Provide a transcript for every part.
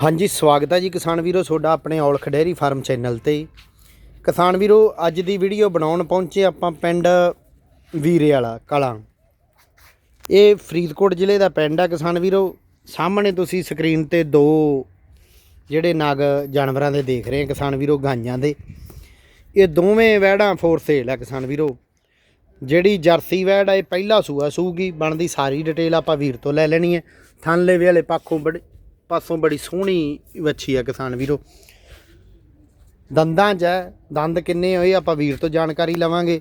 ਹਾਂਜੀ, ਸਵਾਗਤ ਹੈ ਜੀ ਕਿਸਾਨ ਵੀਰੋ, ਤੁਹਾਡਾ ਆਪਣੇ ਔਲਖ ਡੇਅਰੀ ਫਾਰਮ ਚੈਨਲ ਤੇ। ਕਿਸਾਨ ਵੀਰੋ, ਅੱਜ ਦੀ ਵੀਡੀਓ ਬਣਾਉਣ ਪਹੁੰਚੇ ਆਪਾਂ ਪਿੰਡ ਵੀਰੇ ਵਾਲਾ ਕਲਾਂ। ਇਹ ਫਰੀਦਕੋਟ ਜ਼ਿਲ੍ਹੇ ਦਾ ਪਿੰਡ ਆ ਕਿਸਾਨ ਵੀਰੋ। ਸਾਹਮਣੇ ਤੁਸੀਂ ਸਕਰੀਨ ਤੇ ਦੋ ਜਿਹੜੇ ਨਗ ਜਾਨਵਰਾਂ ਦੇ ਦੇਖ ਰਹੇ ਆ ਕਿਸਾਨ ਵੀਰੋ ਗਾਈਆਂ ਦੇ। ਇਹ ਦੋਵੇਂ ਵਹਿੜਾਂ ਫੋਰ ਸੇਲ ਹੈ ਕਿਸਾਨ ਵੀਰੋ। ਜਿਹੜੀ ਜਰਸੀ ਵੈੜ ਆ, ਇਹ ਪਹਿਲਾ ਸੂਆ ਸੂਗੀ, ਬਣਦੀ ਸਾਰੀ ਡਿਟੇਲ ਆਪਾਂ ਵੀਰ ਤੋਂ ਲੈ ਲੈਣੀ ਹੈ ਥਣਲੇ ਵਾਲੇ ਪਾਖੋਂ ਬੜੇ ਪਾਸੋਂ ਬੜੀ ਸੋਹਣੀ ਵੱਛੀ ਆ ਕਿਸਾਨ ਵੀਰੋ। ਦੰਦਾਂ 'ਚ ਹੈ, ਦੰਦ ਕਿੰਨੇ ਹੋਏ ਆਪਾਂ ਵੀਰ ਤੋਂ ਜਾਣਕਾਰੀ ਲਵਾਂਗੇ।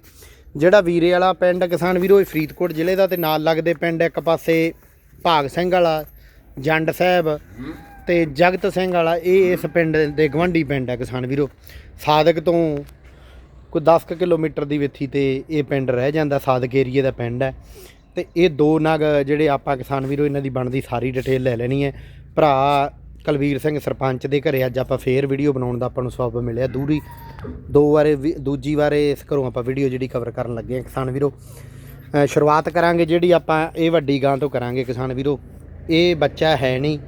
ਜਿਹੜਾ ਵੀਰੇ ਵਾਲਾ ਪਿੰਡ ਕਿਸਾਨ ਵੀਰੋ, ਇਹ ਫਰੀਦਕੋਟ ਜ਼ਿਲ੍ਹੇ ਦਾ ਤੇ ਨਾਲ ਲੱਗਦੇ ਪਿੰਡ ਇੱਕ ਪਾਸੇ ਭਾਗ ਸਿੰਘ ਵਾਲਾ, ਜੰਡ ਸਾਹਿਬ ਤੇ ਜਗਤ ਸਿੰਘ ਵਾਲਾ, ਇਹ ਇਸ ਪਿੰਡ ਦੇ ਗਵੰਡੀ ਪਿੰਡ ਹੈ ਕਿਸਾਨ ਵੀਰੋ। ਸਾਦਕ ਤੋਂ ਕੋਈ 10 ਕੁ ਕਿਲੋਮੀਟਰ ਦੀ ਵਿੱਥੀ ਤੇ ਇਹ ਪਿੰਡ ਰਹਿ ਜਾਂਦਾ, ਸਾਦਕ ਏਰੀਏ ਦਾ ਪਿੰਡ ਹੈ। ਤੇ ਇਹ ਦੋ ਨਗ ਜਿਹੜੇ ਆਪਾਂ ਕਿਸਾਨ ਵੀਰੋ, ਇਹਨਾਂ ਦੀ ਬਣਦੀ ਸਾਰੀ ਡਿਟੇਲ ਲੈ ਲੈਣੀ ਹੈ। ਭਰਾ ਕੁਲਵੀਰ ਸਿੰਘ ਸਰਪੰਚ ਦੇ ਘਰੇ ਅੱਜ ਆਪਾਂ ਫੇਰ ਵੀਡੀਓ ਬਣਾਉਣ ਦਾ ਆਪਾਂ ਨੂੰ ਸਬਬ ਮਿਲਿਆ ਦੂਰੀ। ਦੋ ਵਾਰੇ ਵੀ- ਦੂਜੀ ਵਾਰੇ ਇਸ ਘਰੋਂ ਆਪਾਂ ਵੀਡੀਓ ਜਿਹੜੀ ਕਵਰ ਕਰਨ ਲੱਗੇ ਹਾਂ ਕਿਸਾਨ ਵੀਰੋ। ਸ਼ੁਰੂਆਤ ਕਰਾਂਗੇ ਜਿਹੜੀ ਆਪਾਂ ਇਹ ਵੱਡੀ ਗਾਂ ਤੋਂ ਕਰਾਂਗੇ ਕਿਸਾਨ ਵੀਰੋ। ਇਹ ਬੱਚਾ ਹੈ ਨਹੀਂ।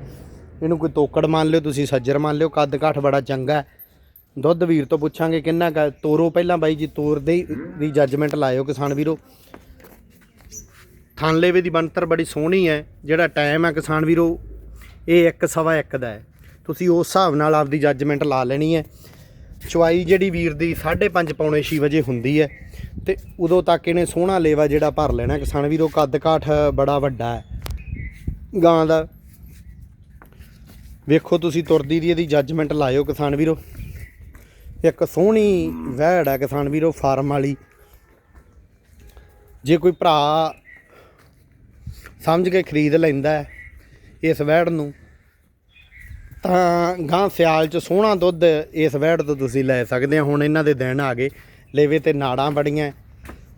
ਇਹਨੂੰ ਕੋਈ ਤੋਕੜ ਮੰਨ ਲਿਓ, ਤੁਸੀਂ ਸੱਜਰ ਮੰਨ ਲਿਓ, ਕੱਦ ਕਾਠ ਬੜਾ ਚੰਗਾ ਦੁੱਧ ਵੀਰ ਤੋਂ ਪੁੱਛਾਂਗੇ ਕਿੰਨਾ ਕੁ ਤੋਰੋ ਪਹਿਲਾਂ ਬਾਈ ਜੀ ਤੋਰ ਦੇ ਹੀ ਜੱਜਮੈਂਟ ਲਾਇਓ ਕਿਸਾਨ ਵੀਰੋ। ਥਾਨਲੇਵੇ ਦੀ ਬਣਤਰ ਬੜੀ ਸੋਹਣੀ ਹੈ, ਜਿਹੜਾ ਟਾਈਮ ਹੈ ਕਿਸਾਨ ਵੀਰੋ, ਇਹ 1 ਸਵਾ 1 ਦਾ ਹੈ। ਤੁਸੀਂ ਉਸ ਹਿਸਾਬ ਨਾਲ ਆਪਦੀ ਜੱਜਮੈਂਟ ਲਾ ਲੈਣੀ ਹੈ। ਚੁਆਈ ਜਿਹੜੀ ਵੀਰ ਦੀ 5:30 ਪੌਣੇ 6 ਵਜੇ ਹੁੰਦੀ ਹੈ ਤੇ ਉਦੋਂ ਤੱਕ ਇਹਨੇ ਸੋਹਣਾ ਲੇਵਾ ਜਿਹੜਾ ਭਰ ਲੈਣਾ ਕਿਸਾਨ ਵੀਰੋ, ਕੱਦ ਕਾਠ ਬੜਾ ਵੱਡਾ ਹੈ। ਗਾਂ ਦਾ। ਵੇਖੋ ਤੁਸੀਂ ਤੁਰਦੀ ਦੀ ਇਹਦੀ ਜੱਜਮੈਂਟ ਲਾਇਓ ਕਿਸਾਨ ਵੀਰੋ। ਇੱਕ ਸੋਹਣੀ ਵਹਿੜ ਹੈ ਕਿਸਾਨ ਵੀਰੋ, ਫਾਰਮ ਵਾਲੀ। ਜੇ ਕੋਈ ਭਰਾ ਸਮਝ ਕੇ ਖਰੀਦ ਲੈਂਦਾ ਹੈ ਇਸ ਵੈੜ ਨੂੰ। ਤਾਂ ਗਾਂ ਸਿਆਲ ਚ ਸੋਹਣਾ ਦੁੱਧ ਇਸ ਵਹਿੜ ਤੋਂ ਤੁਸੀਂ ਲੈ ਸਕਦੇ ਹੋ। ਹੁਣ ਇਹਨਾਂ ਦੇ ਦਿਨ ਆ ਗਏ। ਲੇਵੇ ਤੇ ਨਾੜਾਂ ਬੜੀਆਂ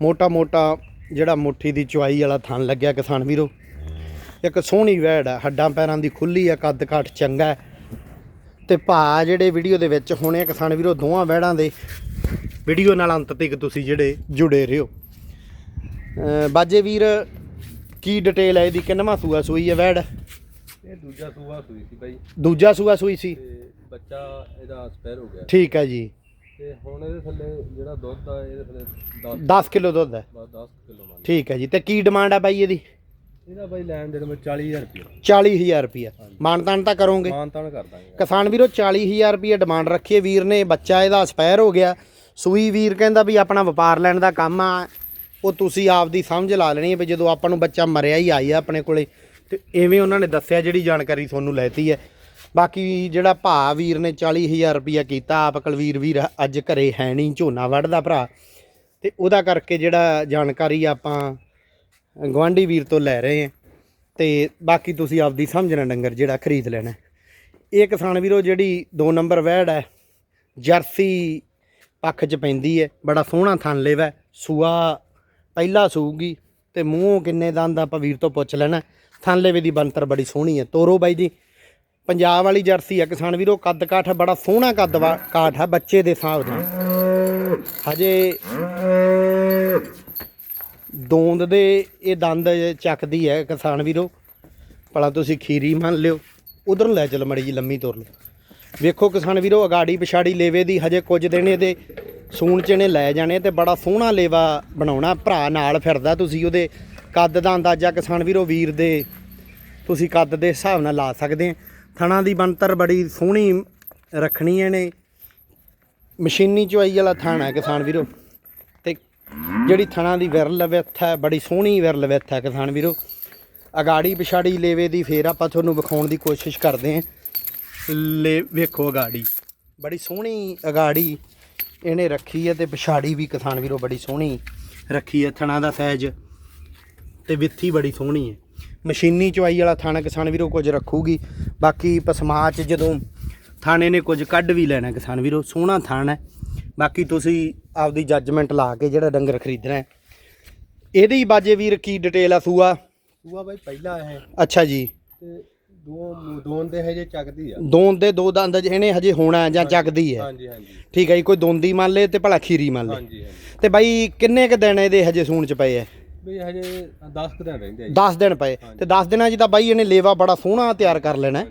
ਮੋਟਾ ਮੋਟਾ ਜਿਹੜਾ ਮੁੱਠੀ ਦੀ ਚੁਆਈ ਵਾਲਾ ਥਣ ਲੱਗਿਆ ਕਿਸਾਨ ਵੀਰੋ। ਇੱਕ ਸੋਹਣੀ ਵੈੜ ਹੈ ਹੱਡਾਂ ਪੈਰਾਂ ਦੀ ਖੁੱਲੀ ਹੈ ਕੱਦ ਕਾਠ ਚੰਗਾ ਹੈ। ਤੇ ਭਾ ਜਿਹੜੇ ਵੀਡੀਓ ਦੇ ਵਿੱਚ ਹੋਣੇ ਆ ਕਿਸਾਨ ਵੀਰੋ, ਦੋਵਾਂ ਵੈੜਾਂ ਦੇ ਵੀਡੀਓ ਨਾਲ ਅੰਤ ਤੱਕ ਤੁਸੀਂ ਜਿਹੜੇ ਜੁੜੇ ਰਹੋ। ਅਹ ਬਾਜੇ ਵੀਰ ਕੀ ਡਿਟੇਲ ਹੈ ਇਹਦੀ? ਕਿੰਨਵਾਂ ਸੂਆ ਸੂਈ ਹੈ ਵੈੜ? ਇਹ ਦੂਜਾ ਸੂਆ ਸੂਈ ਸੀ ਬਾਈ। ਦੂਜਾ ਸੂਆ ਸੂਈ ਸੀ? ਤੇ ਬੱਚਾ ਇਹਦਾ ਸਪੈਰ ਹੋ ਗਿਆ। ਠੀਕ ਹੈ ਜੀ। ਤੇ ਹੁਣ ਇਹਦੇ ਥੱਲੇ ਜਿਹੜਾ ਦੁੱਧ ਆ ਇਹਦੇ ਥੱਲੇ 10 10 ਕਿਲੋ ਦੁੱਧ ਹੈ 10 ਕਿਲੋ ਮੰਨ ਠੀਕ ਹੈ ਜੀ। ਤੇ ਕੀ ਡਿਮਾਂਡ ਹੈ ਬਾਈ ਇਹਦੀ? ਇਹਦਾ ਬਾਈ ਲੈਣ ਦੇਣ ਵਿੱਚ 40000 ਰੁਪਏ 40000 ਰੁਪਏ ਮਾਨਤਾਨ ਤਾਂ ਕਰੋਗੇ। ਮਾਨ ਤਾਨ ਕਰ ਦਾਂਗੇ। ਕਿਸਾਨ ਵੀਰੋ 40000 ਰੁਪਏ ਡਿਮਾਂਡ ਰੱਖੀ ਹੈ ਵੀਰ ਨੇ ਬੱਚਾ ਇਹਦਾ ਸਪੈਰ ਹੋ ਗਿਆ। ਸੂਈ ਵੀਰ ਕਹਿੰਦਾ ਵੀ ਆਪਣਾ ਵਪਾਰ ਲੈਣ ਦਾ ਕੰਮ ਆ। ਉਹ ਤੁਸੀਂ ਆਪਦੀ ਸਮਝ ਲਾ ਲੈਣੀ ਹੈ ਵੀ ਜਦੋਂ ਆਪਾਂ ਨੂੰ ਬੱਚਾ ਮਰਿਆ ਹੀ ਆਈ ਆ ਆਪਣੇ ਕੋਲੇ, ਤੇ ਐਵੇਂ ਉਹਨਾਂ ਨੇ ਦੱਸਿਆ ਜਿਹੜੀ ਜਾਣਕਾਰੀ ਤੁਹਾਨੂੰ ਲੈਤੀ ਹੈ। ਬਾਕੀ ਜਿਹੜਾ ਭਾ ਵੀਰ ਨੇ 40000 ਰੁਪਇਆ ਕੀਤਾ, ਆਪ ਕਲਵੀਰ ਵੀਰ ਅੱਜ ਘਰੇ ਹੈ ਨਹੀਂ, ਝੋਨਾ ਵੱਢਦਾ ਭਰਾ। ਤੇ ਉਹਦਾ ਕਰਕੇ ਜਿਹੜਾ ਜਾਣਕਾਰੀ ਆਪਾਂ ਗਵਾਂਢੀ ਵੀਰ ਤੋਂ ਲੈ ਰਹੇ ਹਾਂ। ਤੇ ਬਾਕੀ ਤੁਸੀਂ ਆਪਦੀ ਸਮਝਣਾ ਡੰਗਰ ਜਿਹੜਾ ਖਰੀਦ ਲੈਣਾ ਇਹ ਕਿਸਾਨ ਵੀਰੋ ਜਿਹੜੀ 2 ਨੰਬਰ ਵੈੜ ਹੈ, ਜਰਸੀ ਪੱਖ 'ਚ ਪੈਂਦੀ ਹੈ, ਬੜਾ ਸੋਹਣਾ ਥਣ ਲੇਵਾ ਸੂਆ ਪਹਿਲਾ ਸੂਗੀ ਤੇ ਮੂੰਹੋਂ ਕਿੰਨੇ ਦੰਦ ਆਪਾਂ ਵੀਰ ਤੋਂ ਪੁੱਛ ਲੈਣਾ। ਥਣ ਲੇਵੇ ਦੀ ਬੰਤਰ ਬੜੀ ਸੋਹਣੀ ਹੈ ਤੋਰੋ ਬਾਈ ਜੀ। ਪੰਜਾਬ ਵਾਲੀ ਜਰਸੀ ਹੈ ਕਿਸਾਨ ਵੀਰੋ ਕੱਦ ਕਾਠ ਹੈ, ਬੜਾ ਸੋਹਣਾ ਕੱਦ ਵਾ- ਕਾਠ ਹੈ ਬੱਚੇ ਦੇ ਹਿਸਾਬ ਨਾਲ। ਹਜੇ ਦੋਂਦ ਦੇ ਇਹ ਦੰਦ ਚੱਕਦੀ ਹੈ ਕਿਸਾਨ ਵੀਰੋ। ਭਲਾ ਤੁਸੀਂ ਖੀਰੀ ਮੰਨ ਲਿਓ। ਉਧਰ ਲੈ ਚਲੋ ਮੜੀ ਜੀ ਲੰਮੀ ਤੁਰ ਲਓ ਵੇਖੋ ਕਿਸਾਨ ਵੀਰੋ ਅਗਾੜੀ ਪਿਛਾੜੀ ਲੇਵੇ ਦੀ ਹਜੇ ਕੁਝ ਦਿਨ ਇਹਦੇ ਸੂਣ ਚ ਇਹਨੇ ਲੈ ਜਾਣੇ ਤੇ ਬੜਾ ਸੋਹਣਾ ਲੇਵਾ ਬਣਾਉਣਾ, ਭਰਾ ਨਾਲ ਫਿਰਦਾ ਤੁਸੀਂ ਉਹਦੇ, ਕੱਦ ਦਾ ਅੰਦਾਜ਼ਾ ਕਿਸਾਨ ਵੀਰੋ ਵੀਰ ਦੇ ਤੁਸੀਂ ਕੱਦ ਦੇ ਹਿਸਾਬ ਨਾਲ ਲਾ ਸਕਦੇ ਆ। ਥਣਾ ਦੀ ਬਣਤਰ ਬੜੀ ਸੋਹਣੀ ਰੱਖਣੀ ਇਹਨੇ। ਮਸ਼ੀਨੀ ਚੁਆਈ ਵਾਲਾ ਥਣ ਹੈ ਕਿਸਾਨ ਵੀਰੋ। ਤੇ ਜਿਹੜੀ ਥਣਾ ਦੀ ਵਿਰਲ ਵਿੱਥ ਹੈ ਬੜੀ ਸੋਹਣੀ ਵਿਰਲ ਵਿੱਥ ਹੈ ਕਿਸਾਨ ਵੀਰੋ। ਅਗਾੜੀ ਪਿਛਾੜੀ ਲੇਵੇ ਦੀ ਫੇਰ ਆਪਾਂ ਤੁਹਾਨੂੰ ਵਿਖਾਉਣ ਦੀ ਕੋਸ਼ਿਸ਼ ਕਰਦੇ ਹਾਂ ਲੈ, ਵੇਖੋ ਅਗਾੜੀ। ਬੜੀ ਸੋਹਣੀ ਅਗਾੜੀ ਇਹਨੇ ਰੱਖੀ ਹੈ ਤੇ ਪਿਛਾੜੀ ਵੀ ਕਿਸਾਨ ਵੀਰੋ ਬੜੀ ਸੋਹਣੀ। ਰੱਖੀ ਹੈ ਥਣਾ ਦਾ ਸਾਈਜ਼ ਤੇ ਵਿੱਥੀ ਬੜੀ ਸੋਹਣੀ ਹੈ ਮਸ਼ੀਨੀ ਚੁਆਈ ਵਾਲਾ ਥਾਣਾ ਕਿਸਾਨ ਵੀਰੋ ਕੁਝ ਰੱਖੂਗੀ। ਬਾਕੀ ਪਸਮਾ ਚ ਜਦੋਂ ਥਾਣੇ ਨੇ ਕੁਝ ਕੱਢ ਵੀ ਲੈਣਾ ਕਿਸਾਨ ਵੀਰੋ ਸੋਹਣਾ ਥਾਣਾ ਹੈ। ਬਾਕੀ ਤੁਸੀਂ ਆਪਦੀ ਜੱਜਮੈਂਟ ਲਾ ਕੇ ਜਿਹੜਾ ਡੰਗਰ ਖਰੀਦਣਾ ਹੈ। ਇਹਦੀ ਬਾਜੇ ਵੀਰ ਕੀ ਡਿਟੇਲ ਆ ਸੂਆ? ਸੂਆ ਬਾਈ ਪਹਿਲਾ ਇਹ ਅੱਛਾ ਜੀ। ਤੇ ਦੋ ਦੋਨ ਦੇ ਹਜੇ ਚੱਕਦੀ ਆ। ਦੋਨ ਦੇ ਦੋ ਦੰਦ ਇਹਨੇ ਹਜੇ ਹੋਣਾ ਜਾਂ ਚੱਕਦੀ ਹੈ। ਹਾਂਜੀ ਹਾਂਜੀ। ਠੀਕ ਹੈ ਜੀ ਕੋਈ ਦੋਂਦੀ ਮੰਨ ਲੇ ਤੇ ਭਲਾ ਖੀਰੀ ਮੰਨ ਲੇ ਹਾਂਜੀ ਹਾਂਜੀ। ਤੇ ਬਾਈ ਕਿੰਨੇ ਕ ਦਿਨ ਇਹਦੇ ਹਜੇ ਸੂਣ ਚ ਪਏ ਐ ਵੀ ਹਜੇ 10 ਕੁ ਦਿਨ ਰਹਿੰਦੇ ਆ ਜੀ। 10 ਦਿਨ ਪਏ। ਤੇ 10 ਦਿਨਾਂ 'ਚ ਤਾਂ ਬਾਈ ਇਹਨੇ ਲੇਵਾ ਬੜਾ ਸੋਹਣਾ ਤਿਆਰ ਕਰ ਲੈਣਾ ਹੈ।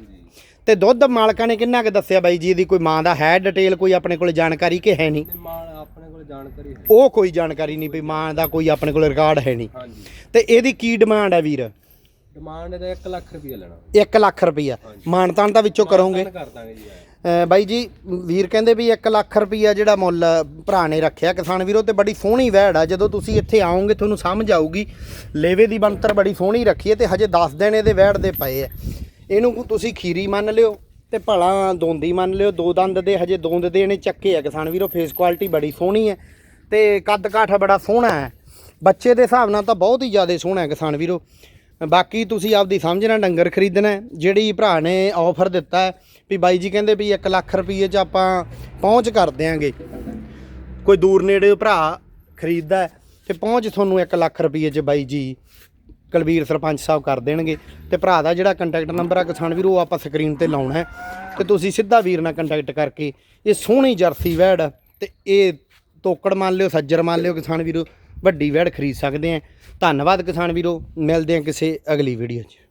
ਤੇ ਦੁੱਧ ਮਾਲਕਾਂ ਨੇ ਕਿੰਨਾ ਕੁ ਦੱਸਿਆ ਬਾਈ ਜੀ? ਇਹਦੀ ਕੋਈ ਮਾਂ ਦਾ ਹੈ ਡਿਟੇਲ ਕੋਈ ਆਪਣੇ ਕੋਲ ਜਾਣਕਾਰੀ ਕਿ ਹੈ ਨਹੀਂ? ਤੇ ਮਾਲ ਆਪਣੇ ਕੋਲ ਜਾਣਕਾਰੀ ਹੈ। ਉਹ ਕੋਈ ਜਾਣਕਾਰੀ ਨਹੀਂ ਵੀ ਮਾਂ ਦਾ ਕੋਈ ਆਪਣੇ ਕੋਲ ਰਿਕਾਰਡ ਹੈ ਨਹੀਂ। ਹਾਂਜੀ। ਤੇ ਇਹਦੀ ਕੀ ਡਿਮਾਂਡ ਹੈ ਵੀਰ? ਡਿਮਾਂਡ ਇਹਦਾ 1 ਲੱਖ ਰੁਪਏ ਲੈਣਾ। 1 ਲੱਖ ਰੁਪਈਆ। ਮਾਨਤਾਨ ਤਾਂ ਵਿੱਚੋਂ ਕਰੋਗੇ। ਕਰ ਦਾਂਗੇ ਜੀ ਅ, ਬਾਈ ਜੀ ਵੀਰ ਕਹਿੰਦੇ ਵੀ 1 ਲੱਖ ਰੁਪਈਆ ਜਿਹੜਾ ਮੁੱਲ ਭਰਾ ਨੇ ਰੱਖਿਆ ਕਿਸਾਨ ਵੀਰੋ ਤੇ ਬੜੀ ਸੋਹਣੀ ਵੈੜ ਆ। ਜਦੋਂ ਤੁਸੀਂ ਇੱਥੇ ਆਓਗੇ ਤੁਹਾਨੂੰ ਸਮਝ ਆਊਗੀ। ਲੇਵੇ ਦੀ ਬਣਤਰ ਬੜੀ ਸੋਹਣੀ ਰੱਖੀ ਹੈ ਤੇ ਹਜੇ 10 ਦਿਨ ਇਹਦੇ ਵੈੜ ਦੇ ਪਏ ਆ। ਇਹਨੂੰ ਤੁਸੀਂ ਖੀਰੀ ਮੰਨ ਲਿਓ ਤੇ ਭਲਾ ਦੋਂਦੀ ਮੰਨ ਲਿਓ। ਦੋ ਦੰਦ ਦੇ ਹਜੇ ਦੋਂਦ ਦੇ ਇਹਨੇ ਚੱਕੇ ਆ ਕਿਸਾਨ ਵੀਰੋ। ਫੇਸ ਕੁਆਲਿਟੀ ਬੜੀ ਸੋਹਣੀ ਹੈ ਤੇ ਕੱਦ ਕਾਠ ਬੜਾ ਸੋਹਣਾ ਹੈ। ਬੱਚੇ ਦੇ ਹਿਸਾਬ ਨਾਲ ਤਾਂ ਬਹੁਤ ਹੀ ਜ਼ਿਆਦਾ ਸੋਹਣਾ ਹੈ ਕਿਸਾਨ ਵੀਰੋ। ਬਾਕੀ ਤੁਸੀਂ ਆਪਦੀ ਸਮਝ ਨਾਲ ਡੰਗਰ ਖਰੀਦਣਾ ਜਿਹੜੀ ਭਰਾ ਨੇ ਆਫਰ ਦਿੱਤਾ ਵੀ ਬਾਈ ਜੀ ਕਹਿੰਦੇ ਵੀ 1 ਲੱਖ ਰੁਪਏ 'ਚ ਆਪਾਂ ਪਹੁੰਚ ਕਰ ਦਿਆਂਗੇ। ਕੋਈ ਦੂਰ ਨੇੜੇ ਭਰਾ ਖਰੀਦਦਾ ਹੈ, ਤੇ ਪਹੁੰਚ ਤੁਹਾਨੂੰ 1 ਲੱਖ ਰੁਪਏ 'ਚ ਬਾਈ ਜੀ ਕੁਲਵੀਰ ਸਰਪੰਚ ਸਾਹਿਬ ਕਰ ਦੇਣਗੇ। ਤੇ ਭਰਾ ਦਾ ਜਿਹੜਾ ਕੰਟੈਕਟ ਨੰਬਰ ਆ, ਕਿਸਾਨ ਵੀਰ, ਉਹ ਆਪਾਂ ਸਕਰੀਨ ਤੇ ਲਾਉਣਾ ਹੈ। ਤੇ ਤੁਸੀਂ ਸਿੱਧਾ ਵੀਰ ਨਾਲ ਕੰਟੈਕਟ ਕਰਕੇ, ਇਹ ਸੋਹਣੀ ਜਰਸੀ ਵੈੜ ਆ ਤੇ ਇਹ ਤੋਕੜ ਮੰਨ ਲਿਓ, ਸੱਜਰ ਮੰਨ ਲਿਓ ਕਿਸਾਨ ਵੀਰੋ ਵੱਡੀ ਵੈੜ ਖਰੀਦ ਸਕਦੇ ਆ। ਧੰਨਵਾਦ ਕਿਸਾਨ ਵੀਰੋ ਮਿਲਦੇ ਆ ਕਿਸੇ ਅਗਲੀ ਵੀਡੀਓ 'ਚ।